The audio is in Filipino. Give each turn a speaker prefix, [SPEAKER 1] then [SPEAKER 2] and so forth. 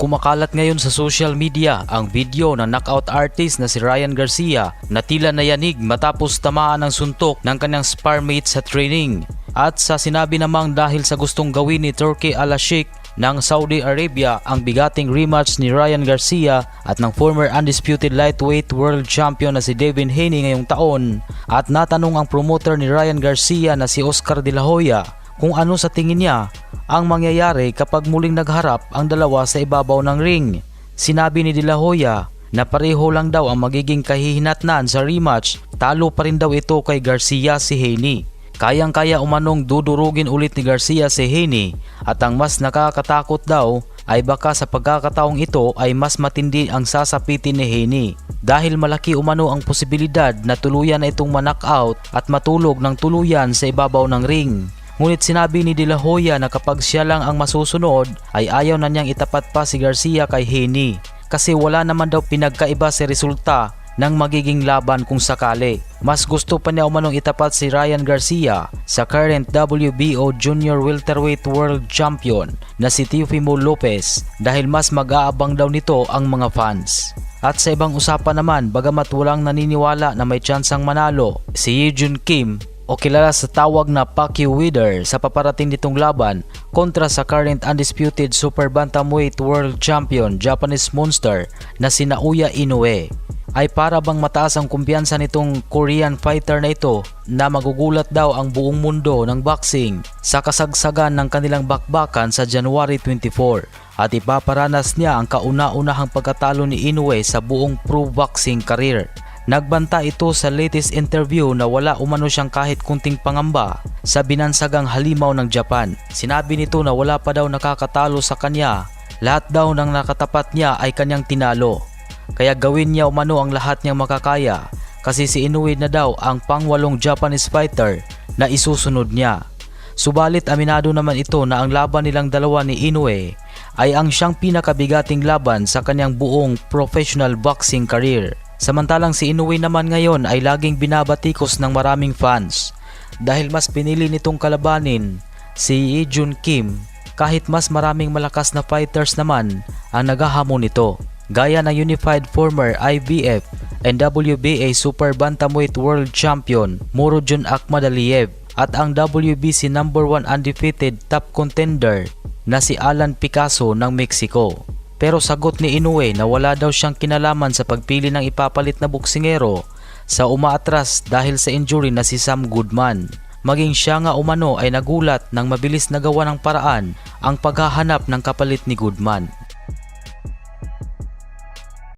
[SPEAKER 1] Kumakalat ngayon sa social media ang video ng knockout artist na si Ryan Garcia na tila nayanig matapos tamaan ng suntok ng kanyang sparmate sa training. At sa sinabi namang dahil sa gustong gawin ni Turkey Al Sheikh ng Saudi Arabia ang bigating rematch ni Ryan Garcia at ng former undisputed lightweight world champion na si Devin Haney ngayong taon at natanong ang promoter ni Ryan Garcia na si Oscar De La Hoya kung ano sa tingin niya ang mangyayari kapag muling nagharap ang dalawa sa ibabaw ng ring. Sinabi ni De La Hoya na pareho lang daw ang magiging kahihinatnan sa rematch, talo pa rin daw ito kay Garcia si Haney. Kayang-kaya umanong dudurugin ulit ni Garcia si Haney at ang mas nakakatakot daw ay baka sa pagkakataong ito ay mas matindi ang sasapitin ni Haney dahil malaki umano ang posibilidad na tuluyan na itong manakout at matulog ng tuluyan sa ibabaw ng ring. Ngunit sinabi ni De La Hoya na kapag siya lang ang masusunod ay ayaw na niyang itapat pa si Garcia kay Haney kasi wala naman daw pinagkaiba sa resulta ng magiging laban kung sakali. Mas gusto pa niya umanong itapat si Ryan Garcia sa current WBO Junior Welterweight World Champion na si Teofimo Lopez dahil mas mag-aabang daw nito ang mga fans. At sa ibang usapan naman, bagamat walang naniniwala na may tsansang manalo, si Yejun Kim o kilala sa tawag na Pacquiao Wither sa paparating nitong laban kontra sa current undisputed Super Bantamweight World Champion Japanese Monster na si Naoya Inoue ay para bang mataas ang kumpiyansa nitong Korean fighter na ito na magugulat daw ang buong mundo ng boxing sa kasagsagan ng kanilang bakbakan sa January 24 at ipaparanas niya ang kauna-unahang pagkatalo ni Inoue sa buong pro boxing career. Nagbanta ito sa latest interview na wala umano siyang kahit kunting pangamba sa binansagang halimaw ng Japan. Sinabi nito na wala pa daw nakakatalo sa kanya. Lahat daw ng nakatapat niya ay kanyang tinalo. Kaya gawin niya umano ang lahat niyang makakaya kasi si Inoue na daw ang pangwalong Japanese fighter na isusunod niya. Subalit aminado naman ito na ang laban nilang dalawa ni Inoue ay ang siyang pinakabigating laban sa kanyang buong professional boxing career. Samantalang si Inoue naman ngayon ay laging binabatikos ng maraming fans dahil mas pinili nitong kalabanin si Jun Kim kahit mas maraming malakas na fighters naman ang naghahamon nito gaya ng unified former IBF and WBA Super Bantamweight World Champion Murodjon Akhmadaliev at ang WBC number 1 undefeated top contender na si Alan Picasso ng Mexico. Pero sagot ni Inoue na wala daw siyang kinalaman sa pagpili ng ipapalit na boksingero sa umaatras dahil sa injury na si Sam Goodman. Maging siya nga umano ay nagulat nang mabilis na gawa ng paraan ang paghahanap ng kapalit ni Goodman.